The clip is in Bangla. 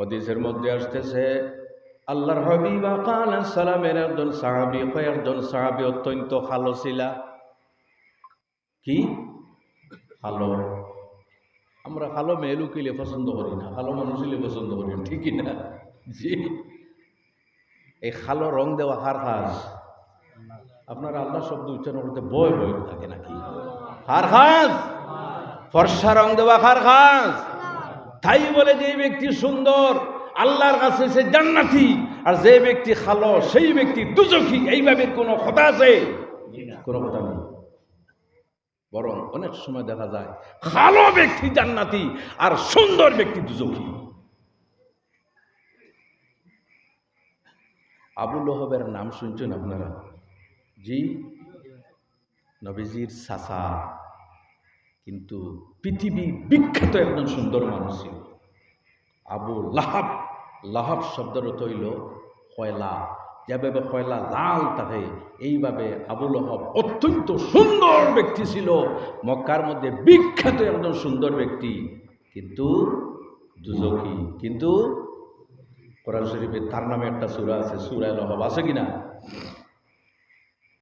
হদিসের মধ্যে আসতেছে, আল্লাহর হবিব আকাল সালামের একজন সাহাবি একজন সাহাবি অত্যন্ত ভালো ছিলা? কি? ভালো। আমরা ভালো মেয়ে লুকিলে পছন্দ করি না, ভালো মানুষ পছন্দ করি না, ঠিকই না? জি। এই খালো রং দেওয়া হার হাস আপনারা আল্লাহ শব্দ উচ্চারণ করতে বয় বয় থাকে নাকি? হার হাস ফর্সা রং দেওয়া হার হাস তাই বলে যে ব্যক্তি সুন্দর আল্লাহর কাছে সে জান্নাতি আর যে ব্যক্তি খালো সেই ব্যক্তি দুজখি এইভাবে কোনো কথা আছে? কোনো কথা নেই। বরং অনেক সময় দেখা যায় ভালো ব্যক্তি জান্নাতি আর সুন্দর ব্যক্তি দুজখি আবু লহবের নাম শুনছেন আপনারা? জি? নবীজির সাসা কিন্তু পৃথিবী বিখ্যাত একজন সুন্দর মানুষ ছিল। আবু লাহাব লাহাব শব্দের হইল কয়লা। যেভাবে কয়লা লাল থাকে এইভাবে আবু লহব অত্যন্ত সুন্দর ব্যক্তি ছিল। মক্কার মধ্যে বিখ্যাত একজন সুন্দর ব্যক্তি। কিন্তু দুজকি, কিন্তু কোরআন শরীফে তার নামে একটা সুরা আছে সুরায় লহব আছে কিনা?